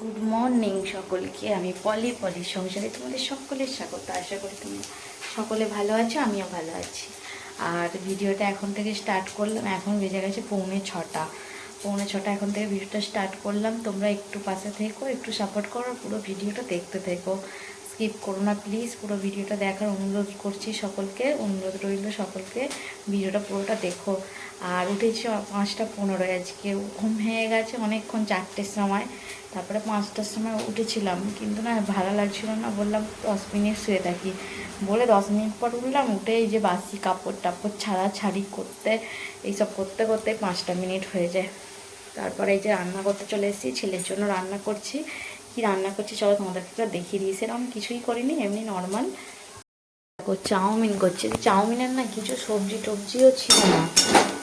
Good morning সকলকে, আমি পলি পলি সংসারে তোমাদের সকলের স্বাগত। আশা করি তুমি সকলে ভালো আছো, আমিও ভালো আছি। আর ভিডিওটা এখন থেকে স্টার্ট করলাম, এখন বেজে গেছে পৌনে ছটা। পৌনে ছটা এখন থেকে ভিডিওটা স্টার্ট করলাম, তোমরা একটু পাশে থেকো, একটু সাপোর্ট করো, পুরো ভিডিওটা দেখতে থেকো। স্কিপ করো না প্লিজ পুরো ভিডিওটা দেখার অনুরোধ করছি সকলকে, অনুরোধ রইল সকলকে, ভিডিওটা পুরোটা দেখো। আর উঠেছি পাঁচটা পনেরো, আজকে ঘুম হয়ে গেছে অনেকক্ষণ চারটের সময়, তারপরে পাঁচটার সময় উঠেছিলাম, কিন্তু না ভালো লাগছিল না, বললাম দশ মিনিট শুয়ে থাকি। বলে দশ মিনিট পর উঠলাম, উঠে এই যে বাসি কাপড় টাপড় ছাড়া ছাড়ি করতে, এইসব করতে করতে পাঁচটা মিনিট হয়ে যায়। তারপরে এই যে রান্না করতে চলে এসেছি, ছেলের জন্য রান্না করছি। কি রান্না করছি, চলো তোমাদেরকে একটু দেখিয়ে দিই। সেরকম কিছুই করিনি, এমনি নর্মাল চাউমিন করছে। চাউমিনের না কিছু সবজি টবজিও ছিল না।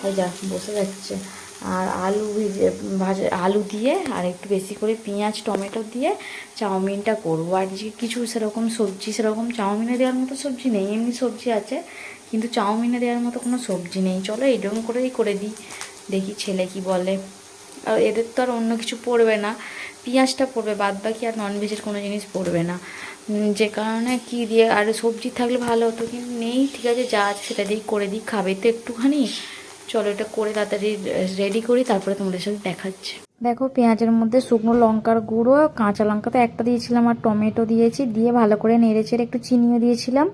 ওই যা, বসে যাচ্ছে। আর আলু ভেজে, ভাজা, আলু দিয়ে আর একটু বেশি করে পেঁয়াজ, টমেটো দিয়ে চাউমিনটা করব। আর যে কিছু সেরকম সবজি, সেরকম চাউমিনে দেওয়ার মতো সবজি নেই, এমনি সবজি আছে। কিন্তু চাউমিনে দেওয়ার মতো কোনো সবজি নেই। চলো, এইরকম করেই করে দিই। দেখি ছেলে কি বলে। আর এদের তো আর অন্য কিছু পড়বে না। পেঁয়াজটা পড়বে বাদ বাকি আর ননভেজের কোনো জিনিস পড়বে না। যে কারণে কি দিয়ে, আর সবজি থাকলে ভালো হতো কিন্তু নেই, ঠিক আছে, যা আছে সেটা দিয়েই করে দিই, খাবে তো একটুখানি। চলো এটা করে তাড়াতাড়ি রেডি করি, তারপরে তোমাদের সাথে দেখাচ্ছি। দেখো, পেঁয়াজের মধ্যে শুকনো লঙ্কার গুঁড়ো, কাঁচা লঙ্কা তো একটা দিয়েছিলাম আর টমেটো দিয়েছি, দিয়ে ভালো করে নেড়ে চেড়ে একটু চিনিও দিয়েছিলাম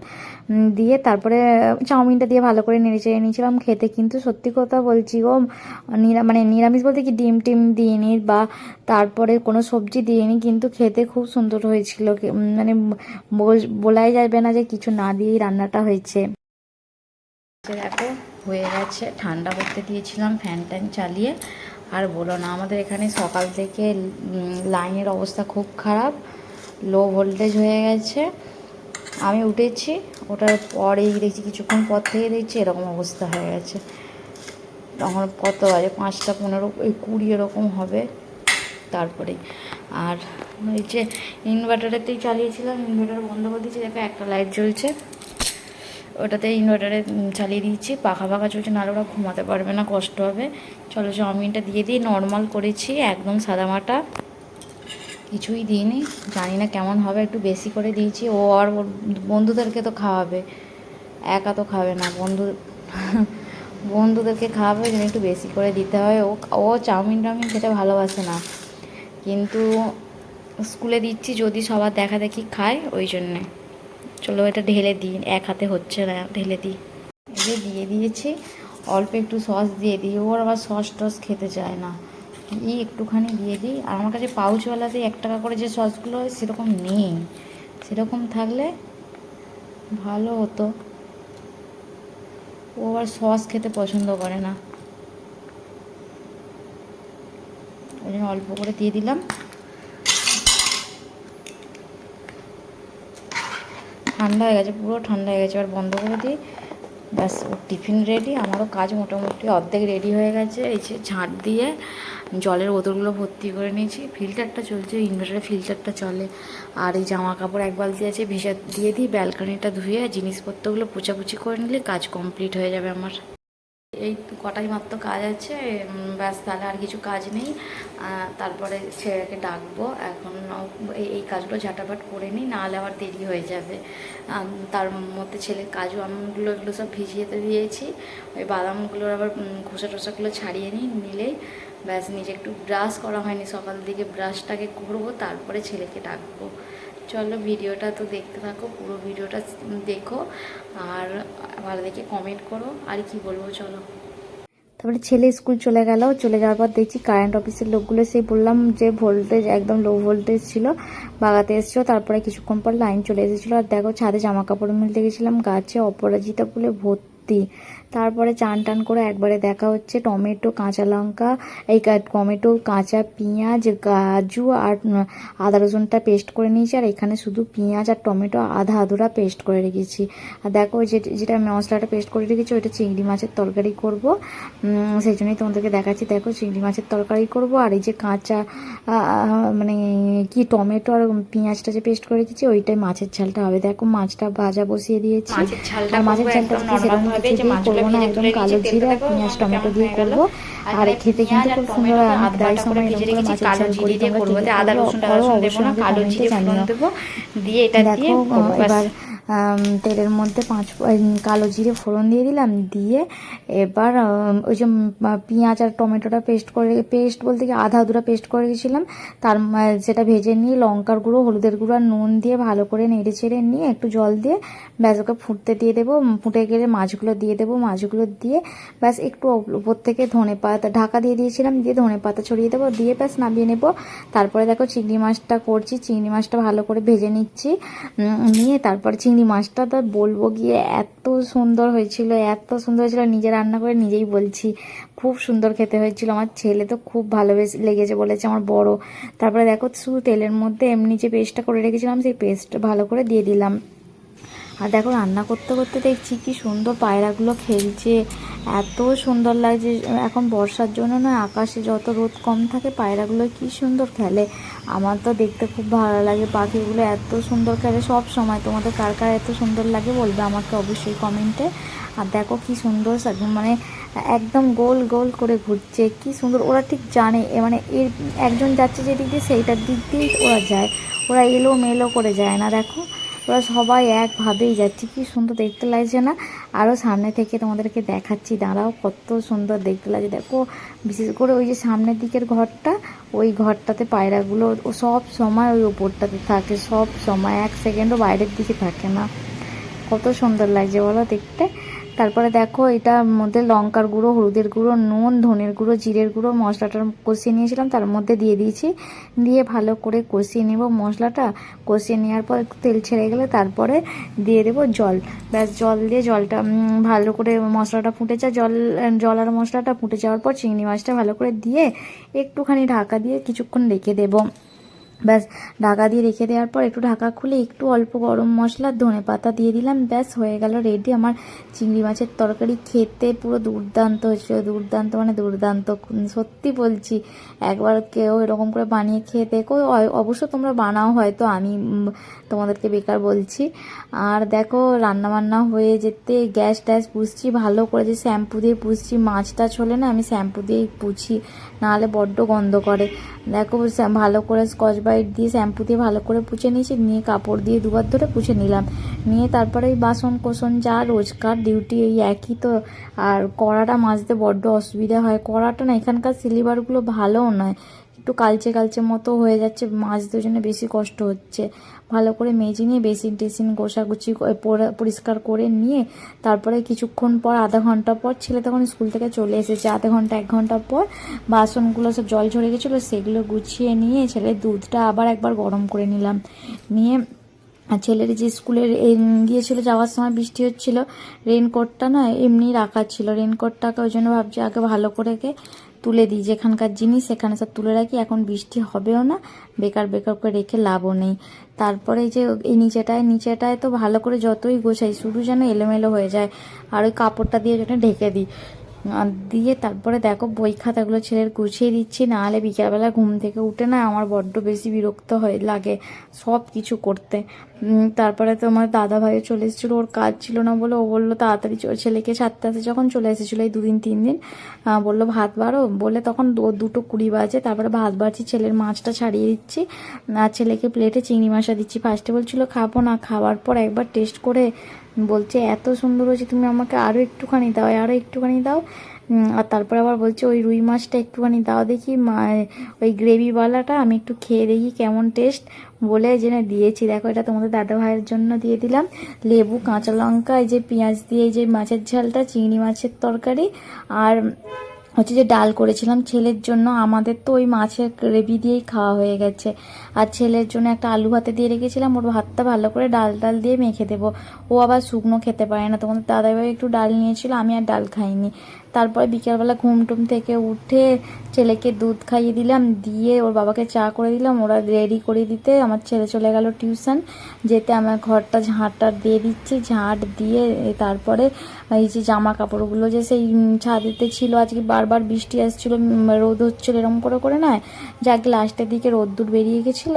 দিয়ে তারপরে চাউমিনটা দিয়ে ভালো করে নেড়ে চেড়ে নিয়েছিলাম, খেতে কিন্তু সত্যি কথা বলছি গো, নিরা মানে নিরামিষ বলতে কি ডিম টিম দিইনি বা তারপরে কোনো সবজি দিইনি, কিন্তু খেতে খুব সুন্দর হয়েছিল মানে বলাই যাবে না যে কিছু না দিয়েই রান্নাটা হয়েছে। দেখো, হয়ে গেছে, ঠান্ডা করতে দিয়েছিলাম, ফ্যান ট্যান চালিয়ে আর বলো না, আমাদের এখানে সকাল থেকে লাইনের অবস্থা খুব খারাপ, লো ভোল্টেজ হয়ে গেছে। আমি উঠেছি ওটার পরেই দেখছি কিছুক্ষণ পর থেকে দেখছি এরকম অবস্থা হয়ে গেছে। তখন কত বাজে? পাঁচটা পনেরো, এই কুড়ি এরকম হবে তারপরেই। আর এই যে ইনভার্টারেতেই চালিয়েছিলাম ইনভার্টার বন্ধ করে দিয়েছি, দেখো একটা লাইট জ্বলছে। ওটাতে ইনভার্টারে চালিয়ে দিয়েছি। পাখা পাখা চলছে, নাহলে ওরা ঘুমাতে পারবে না, কষ্ট হবে। চলো চাউমিনটা দিয়ে দিই নর্মাল করেছি, একদম সাদামাটা কিছুই দিইনি, জানি না কেমন হবে, একটু বেশি করে দিয়েছি। ও আর বন্ধুদেরকে তো খাওয়াবে, একা তো খাবে না, বন্ধু বন্ধুদেরকে খাওয়াবে জন্য একটু বেশি করে দিতে হয়। ও ও চাউমিন টাউমিন খেতে ভালোবাসে না। কিন্তু স্কুলে দিচ্ছি, যদি সবার দেখা দেখি খায়, ওই জন্যে। চলো এটা ঢেলে দিই, এক হাতে হচ্ছে না, ঢেলে দিই। যে দিয়ে দিয়েছি, অল্প একটু সস দিয়ে দিই, ওর আবার সস টস খেতে চায় না। এই একটুখানি দিয়ে দিই, আর আমার কাছে পাউচওয়ালাতে এক টাকা করে যে সসগুলো হয় সেরকম নেই। সেরকম থাকলে ভালো হতো। ও আবার সস খেতে পছন্দ করে না। ওই জন্য অল্প করে দিয়ে দিলাম। ঠান্ডা হয়ে গেছে, পুরো ঠান্ডা হয়ে গেছে। এবার বন্ধ করে দিই। ব্যাস টিফিন রেডি আমারও কাজ মোটামুটি অর্ধেক রেডি হয়ে গেছে। এই যে ঝাঁট দিয়ে জলের বোতলগুলো ভর্তি করে নিয়েছি। ফিল্টারটা চলছে ইনভার্টারের ফিল্টারটা চলে। আর এই জামা কাপড় এক বালতি আছে, ভেজা দিয়ে দিই ব্যালকানিটা ধুয়ে জিনিসপত্রগুলো পোচাপুচি করে নিলে কাজ কমপ্লিট হয়ে যাবে আমার। এই কটাই মাত্র কাজ আছে ব্যাস তাহলে আর কিছু কাজ নেই। তারপরে ছেলেকে ডাকবো, এখন এই কাজগুলো ঝাঁটাপাট করে নিই, নাহলে আবার দেরি হয়ে যাবে। তার মধ্যে ছেলে কাজু আমগুলো এগুলো সব ভিজিয়েতে দিয়েছি, ওই বাদামগুলোর আবার খোসা টোসাগুলো ছাড়িয়ে নিই নিলেই ব্যাস নিজে একটু ব্রাশ করা হয়নি, সকাল দিকে ব্রাশটাকে করব, তারপরে ছেলেকে ডাকবো। চলো ভিডিওটা তো দেখতে থাকো, পুরো ভিডিওটা দেখো আর ভালো দেখে কমেন্ট করো, আর কি বলব চলো। তারপরে ছেলে স্কুল চলে গেল, চলে যাওয়ার পর দেখছি কারেন্ট অফিসের লোকগুলো, সেই বললাম যে ভোল্টেজ একদম লো ভোল্টেজ ছিল, বাগাতে এসেছিল, তারপরে কিছুক্ষণ পর লাইন চলে এসেছিল। আর দেখো ছাদে জামা কাপড় মিলতে গেছিলাম, গাছে অপরাজিতা বলে ভর্তি। তারপরে চান টান করে একবারে দেখা হচ্ছে টমেটো কাঁচা লঙ্কা এই টমেটো কাঁচা পেঁয়াজ কাজু আর আদা রসুনটা পেস্ট করে নিয়েছি। আর এখানে শুধু পেঁয়াজ আর টমেটো আধা আধুরা পেস্ট করে রেখেছি। আর দেখো যে যেটা মশলাটা পেস্ট করে রেখেছি ওইটা চিংড়ি মাছের তরকারি করব। সেই জন্যই তোমাদেরকে দেখাচ্ছি। দেখো চিংড়ি মাছের তরকারি করব। আর এই যে কাঁচা মানে কি টমেটো আর পেঁয়াজটা যে পেস্ট করে রেখেছি ওইটাই মাছের ঝালটা হবে। দেখো মাছটা ভাজা বসিয়ে দিয়েছি। মাছের ঝালটা মাছের ঝালটা সেরকম দিয়ে করব না একদম কালো জিরে আর পেঁয়াজ টমেটো দিয়ে করব। আর খেতে কিন্তু খুব সুন্দর হয় আমি প্রায় সময় এরকম করে মাছের ঝাল করি তোমরা আদা রসুন অবশ্যই আমাকে কমেন্টে জানিও দিয়ে এটা দিয়ে দেখো এবার তেলের মধ্যে পাঁচ কালো জিরে ফোড়ন দিয়ে দিলাম, দিয়ে এবার ওই যে পেঁয়াজ আর টমেটোটা পেস্ট করে, পেস্ট বলতে কি, আধা আধুরা পেস্ট করে রেখেছিলাম তার সেটা ভেজে নিয়ে লঙ্কার গুঁড়ো, হলুদের গুঁড়ো আর নুন দিয়ে ভালো করে নেড়ে চেড়ে নিয়ে একটু জল দিয়ে ব্যাস ওকে ফুটতে দিয়ে দেবো। ফুটে গেলে মাছগুলো দিয়ে দেবো, মাছগুলো দিয়ে ব্যাস একটু উপর থেকে ধনে পাতা, ঢাকা দিয়ে দিয়েছিলাম, দিয়ে ধনে পাতা ছড়িয়ে দেবো, দিয়ে ব্যাস নামিয়ে নেব। তারপরে দেখো চিংড়ি মাছটা করছি, চিংড়ি মাছটা ভালো করে ভেজে নিচ্ছি। নিয়ে তারপর চিংড়ি মাছটা তো বলব গিয়ে এত সুন্দর হয়েছিল, এত সুন্দর হয়েছিল। নিজে রান্না করে নিজেই বলছি, খুব সুন্দর খেতে হয়েছিল। আমার ছেলে তো খুব ভালোবেসে লেগেছে বলেছে আমার বড়। তারপরে দেখো শুধু তেলের মধ্যে এমনি যে পেস্টটা করে রেখেছিলাম, সেই পেস্ট ভালো করে দিয়ে দিলাম। আর দেখো রান্না করতে করতে দেখছি কি সুন্দর পায়রাগুলো খেলছে। এত সুন্দর লাগছে। এখন বর্ষার জন্য না আকাশে যত রোদ কম থাকে পায়রাগুলো কি সুন্দর খেলে। আমার তো দেখতে খুব ভালো লাগে, পাখিগুলো এত সুন্দর খেলে। সব সময় তোমাদের কার কার এত সুন্দর লাগে বলবে আমাকে অবশ্যই কমেন্টে। আর দেখো কি সুন্দর মানে একদম গোল গোল করে ঘুরছে, কি সুন্দর। ওরা ঠিক জানে মানে এর একজন যাচ্ছে যেদিক দিয়ে, সেইটার দিক দিয়েই ওরা যায়। ওরা এলো মেলো করে যায় না দেখো। ওরা সবাই একভাবেই যাচ্ছে। কি সুন্দর দেখতে লাগছে না? আরও সামনে থেকে তোমাদেরকে দেখাচ্ছি। দাঁড়াও, কত সুন্দর দেখতে লাগছে। দেখো, বিশেষ করে ওই যে সামনের দিকের ঘরটা, ওই ঘরটাতে পায়রাগুলো সব সময় ওই ওপরটাতে থাকে, সব সময়, এক সেকেন্ডও বাইরের দিকে থাকে না। কত সুন্দর লাগছে, বলো দেখতে। তারপরে দেখো এটার মধ্যে লঙ্কার গুঁড়ো, হলুদের গুঁড়ো, নুন, ধনের গুঁড়ো, জিরের গুঁড়ো, মশলাটা কষিয়ে নিয়েছিলাম। তার মধ্যে দিয়ে দিয়েছি। দিয়ে ভালো করে কষিয়ে নেব মশলাটা। কষিয়ে নেওয়ার পর তেল ছেড়ে গেলে তারপরে দিয়ে দেবো জল। ব্যাস, জল দিয়ে জলটা ভালো করে মশলাটা ফুটে জল জল আর মশলাটা ফুটে যাওয়ার পর চিংড়ি মাছটা ভালো করে দিয়ে একটুখানি ঢাকা দিয়ে কিছুক্ষণ রেখে দেবো। ব্যাস, ঢাকা দিয়ে রেখে দেওয়ার পর একটু ঢাকা খুলে একটু অল্প গরম মশলা ধনে পাতা দিয়ে দিলাম। ব্যাস, হয়ে গেল রেডি আমার চিংড়ি মাছের তরকারি খেতে পুরো দুর্দান্ত হয়েছিল। দুর্দান্ত মানে দুর্দান্ত, সত্যি বলছি। একবার কেউ এরকম করে বানিয়ে খেয়ে দেখো। অবশ্য তোমরা বানাও হয়তো, আমি তোমাদেরকে বেকার বলছি। আর দেখো রান্না বান্না হয়ে যেতে গ্যাস ট্যাস পুষছি, ভালো করে যে শ্যাম্পু দিয়ে পুষছি মাছ টাছ হলে না আমি শ্যাম্পু দিয়েই পুছি, নাহলে বড্ড গন্ধ করে। দেখো ভালো করে স্কচ ব্রাইট দিয়ে শ্যাম্পু দিয়ে ভালো করে পুছে নিয়েছি, নিয়ে কাপড় দিয়ে দুবার ধরে পুছে নিলাম। নিয়ে তারপরে ওই বাসন কোসন যা রোজকার, ডিউটি এই একই তো। আর কড়াটা মাজতে বড্ড অসুবিধা হয়। কড়াটা না এখানকার সিলিভারগুলো ভালোও নয়। একটু কালচে কালচে মতো হয়ে যাচ্ছে মাজতে জন্য বেশি কষ্ট হচ্ছে। ভালো করে মেজে নিয়ে বেসিন টেসিন গোছাগুছি করে পরিষ্কার করে নিয়ে তারপরে কিছুক্ষণ পর, আধা ঘণ্টা পর ছেলে তখন স্কুল থেকে চলে এসেছে। আধা ঘণ্টা, এক ঘণ্টা পর বাসনগুলো সব জল ঝরে গেছিল, সেগুলো গুছিয়ে নিয়ে ছেলের দুধটা আবার একবার গরম করে নিলাম। নিয়ে ছেলের যে স্কুলের গিয়েছিল যাওয়ার সময় বৃষ্টি হচ্ছিল, রেনকোটটা না এমনি রাখা ছিল। রেনকোটটাকে ওই জন্য ভাবছি আগে ভালো করে তুলে দিই। যেখানকার জিনিস সেখানে সব তুলে রাখি। এখন বৃষ্টি হবেও না, বেকার বেকার করে রেখে লাভও নেই। তারপরে যে এই নিচেটায় নিচেটায় তো ভালো করে যতই গোছাই, শুধু যেন এলোমেলো হয়ে যায়। আর ওই কাপড়টা দিয়ে যেটা ঢেকে দিই। দিয়ে তারপরে দেখো বই খাতাগুলো ছেলের গুছিয়ে দিচ্ছি, নাহলে বিকালবেলা ঘুম থেকে উঠে না আমার বড্ড বেশি বিরক্ত হয়ে, লাগে সব কিছু করতে। তারপরে তো আমার দাদা ভাইও চলে এসেছিল, ওর কাজ ছিল না বলে ও বলল তাড়াতাড়ি ছেলেকে সাতটা যখন চলে এসেছিল এই দুদিন তিন দিন বলল ভাত বাড়ো, বলে তখন দুটো কুড়ি বাজে, তারপরে ভাত বাড়ছি, ছেলের মাছটা ছাড়িয়ে দিচ্ছি, আর ছেলেকে প্লেটে চিংড়ি মাছটা দিচ্ছি। ফার্স্টে বলছিল খাব না, খাওয়ার পর একবার টেস্ট করে বলছে, এত সুন্দর হয়েছে, তুমি আমাকে আরও একটুখানি দাও আরও একটুখানি দাও। আর তারপরে আবার বলছে, ওই রুই মাছটা একটুখানি দাও দেখি ওই গ্রেভিওয়ালাটা, আমি একটু খেয়ে দেখি কেমন টেস্ট। বলে যে না দিয়েছি। দেখো, এটা তোমাদের দাদা ভাইয়ের জন্য দিয়ে দিলাম। লেবু, কাঁচা লঙ্কা, এই যে পেঁয়াজ দিয়ে এই যে মাছের ঝালটা, চিংড়ি মাছের তরকারি, আর হচ্ছে যে ডাল করেছিলাম, ছেলের জন্য আমাদের তো ওই মাছের গ্রেভি দিয়েই খাওয়া হয়ে গেছে। আর ছেলের জন্য একটা আলু ভাতে দিয়ে রেখেছিলাম, ওর ভাতটা ভালো করে ডাল ডাল দিয়ে মেখে দেবো। ও আবার শুকনো খেতে পারে না তোমাদের দাদাভাই একটু ডাল নিয়েছিল, আমি আর ডাল খাইনি। তারপরে বিকেলবেলা ঘুম টুম থেকে উঠে ছেলেকে দুধ খাইয়ে দিলাম, দিয়ে ওর বাবাকে চা করে দিলাম। ওরা রেডি করে দিতে আমার ছেলে চলে গেল টিউশন যেতে আমার ঘরটা ঝাঁটটা দিয়ে দিচ্ছি ঝাঁট দিয়ে তারপরে এই যে জামা কাপড়গুলো যে সেই ছাদেতে ছিল, আজকে বারবার বৃষ্টি আসছিল রোদ হচ্ছিল এরকম করে করে নয় যাক লাস্টের দিকে রোদ্দুর বেরিয়ে গেছিল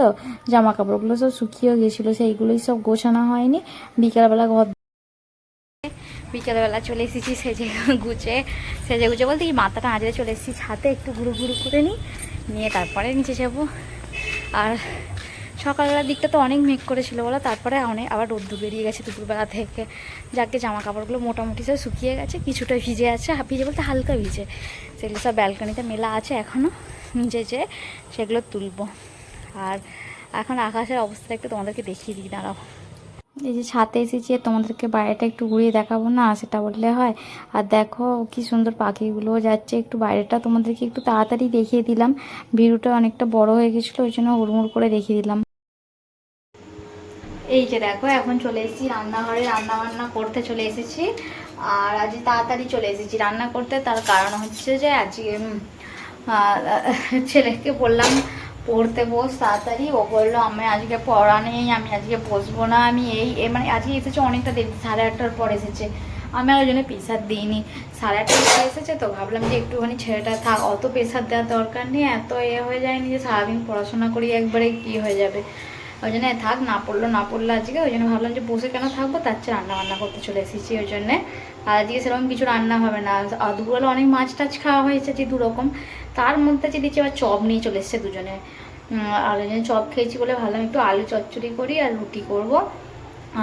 জামা কাপড়গুলো সব শুকিয়েও গেছিল, সেইগুলোই সব গোছানো হয়নি। বিকেলবেলা ঘর বিকেলবেলা চলে এসেছি সেজে গুছে সেজে গুছে বলতে কি, মাথাটা আজকে চলে এসেছি ছাতে একটু ঘুরু ঘুরু করে নিই, নিয়ে তারপরে নিচে যাব। আর সকালবেলার দিকটা তো অনেক মেঘ করেছিল বলো, তারপরে অনেক আবার রোদ্দুর বেরিয়ে গেছে দুপুরবেলা থেকে। যাকে জামা কাপড়গুলো মোটামুটি সব শুকিয়ে গেছে, কিছুটা ভিজে আছে ভিজে বলতে হালকা ভিজে। সেগুলো সব ব্যালকনিতে মেলা আছে এখনও নিজে যে সেগুলো তুলবো। আর এখন আকাশের অবস্থা একটু তোমাদেরকে দেখিয়ে দিই, দাঁড়াও। এই যে ছাতে এসেছি তোমাদেরকে বাইরেটা একটু ঘুরিয়ে দেখাবো না, সেটা বললে হয়। আর দেখো কি সুন্দর পাখিগুলো যাচ্ছে, একটু বাইরেটা তোমাদেরকে একটু তাড়াতাড়ি দেখিয়ে দিলাম। ভিডিওটা অনেকটা বড় হয়ে গেছিল, ওই জন্য হুড়মুড় করে দেখিয়ে দিলাম। এই যে দেখো, এখন চলে এসেছি রান্নাঘরে, রান্না বান্না করতে চলে এসেছি। আর আজ তাড়াতাড়ি চলে এসেছি রান্না করতে, তার কারণ হচ্ছে যে আজকে ছেলেকে বললাম পড়তে বস তাড়াতাড়ি। ও বলল আমি আজকে পড়া নেই, আমি আজকে বসবো না, আমি এই মানে আজকে এসেছে অনেকটা দেরি, সাড়ে আটটার পর এসেছে। আমি আর ওই জন্য দিইনি। সাড়ে আটটার পর এসেছে তো ভাবলাম যে একটুখানি ছেলেটা থাক, অত প্রেশার দেওয়ার দরকার নেই, এত এ হয়ে যায়নি যে সারাদিন পড়াশোনা করি একবারে কি হয়ে যাবে? ওই জন্য থাক, না পড়ল না পড়ল আজকে, ওই জন্য ভাবলাম যে বসে কেন থাকব? তার চেয়ে রান্না বান্না করতে চলে এসেছি ওই জন্যে। আর আজকে সেরকম কিছু রান্না হবে না। দুপুরবেলা অনেক মাছ টাছ খাওয়া হয়েছে যে দু রকম তার মধ্যে যে দিচ্ছি আবার চপ নিয়ে চলে এসেছে দুজনে। আর ওই জন্য চপ খেয়েছি বলে ভাবলাম একটু আলু চচ্চড়ি করি আর রুটি করব।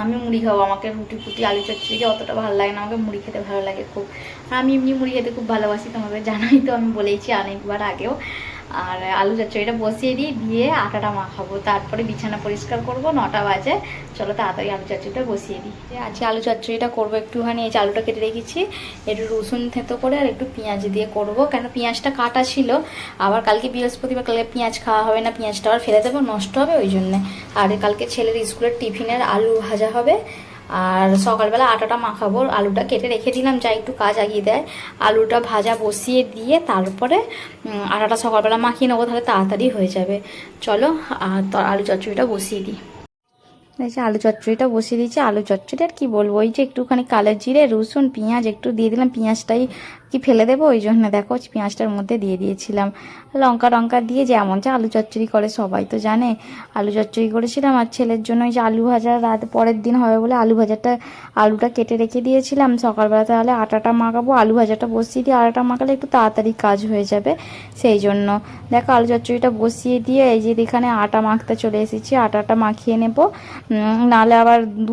আমি মুড়ি খাব, আমাকে রুটি ফুটি, আলু চচ্চড়ি অতটা ভালো লাগে না। আমাকে মুড়ি খেতে ভালো লাগে খুব। আমি এমনি মুড়ি খেতে খুব ভালোবাসি, তোমাদের জানাই তো আমি বলেইছি অনেকবার আগেও। আর আলু চচ্চড়িটা বসিয়ে দিই, দিয়ে আটাটা মাখাবো। তারপরে বিছানা পরিষ্কার করব, নটা বাজে। চলো তাড়াতাড়ি আলু চচ্চড়িটা বসিয়ে দিই। আজকে আলু চচ্চড়িটা করব একটুখানি, এই আলুটা কেটে রেখেছি। একটু রসুন থেঁতো করে আর একটু পেঁয়াজ দিয়ে করব। কেন পেঁয়াজটা কাটা ছিল, আবার কালকে বৃহস্পতিবার কালকে পেঁয়াজ খাওয়া হবে না, পেঁয়াজটা আবার ফেলে দেবো, নষ্ট হবে ওই জন্যে। আর কালকে ছেলের স্কুলের টিফিনের আলু ভাজা হবে। আর সকালবেলা আটাটা মাখাবো আলুটা কেটে রেখে দিলাম যা একটু কাজ আগিয়ে দেয়। আলুটা ভাজা বসিয়ে দিয়ে তারপরে আটাটা সকালবেলা মাখিয়ে নেব, তাহলে তাড়াতাড়ি হয়ে যাবে। চলো আর আলু চচ্চড়িটা বসিয়ে দিই। এই যে আলু চচ্চড়িটা বসিয়ে দিয়েছি, আলু চচ্চড়ি আর কি বলব? ওই যে একটুখানি কালো জিরে, রসুন, পেঁয়াজ, একটু দিয়ে দিলাম, পেঁয়াজটাই কি ফেলে দেবো? ওই জন্য দেখো পেঁয়াজটার মধ্যে দিয়ে দিয়েছিলাম। লঙ্কা টঙ্কা দিয়ে যেমন যে আলু চচ্চড়ি করে, সবাই তো জানে। আলু চচ্চড়ি করেছিলাম আর ছেলের জন্য ওই যে আলু ভাজা রাত পরের দিন হবে বলে আলু ভাজাটা, আলুটা কেটে রেখে দিয়েছিলাম। সকালবেলা তাহলে আটাটা মাখাবো, আলু ভাজাটা বসিয়ে দিয়ে আটাটা মাখালে একটু তাড়াতাড়ি কাজ হয়ে যাবে সেই জন্য। দেখো আলু চচ্চড়িটা বসিয়ে দিয়ে এই যে এখানে আটা মাখতে চলে এসেছি, আটাটা মাখিয়ে নেব। নাহলে আবার দু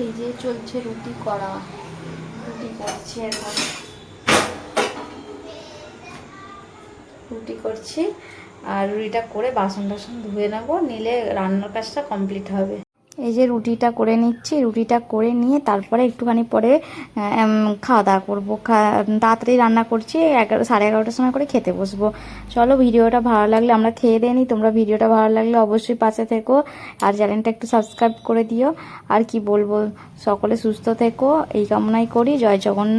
এই যে চলছে রুটি করা, রুটি করছি এখন। রুটি করছি, আর রুটিটা করে বাসন টাসন ধুয়ে নেব, নিলে রান্নার কাজটা কমপ্লিট হবে। এই যে রুটিটা করে নিচ্ছি, রুটিটা করে নিয়ে তারপরে একটুখানি পরে খাওয়া দাওয়া করব। তাড়াতাড়ি রান্না করছি, এগারো, সাড়ে এগারোটার সময় করে খেতে বসবো। চলো ভিডিওটা ভালো লাগলে আমরা খেয়ে দিয়ে নিই তোমরা ভিডিওটা ভালো লাগলে অবশ্যই পাশে থেকো আর চ্যানেলটা একটু সাবস্ক্রাইব করে দিও। আর কি বলব, সকলে সুস্থ থেকো। এই কামনাই করি। জয় জগন্নাথ।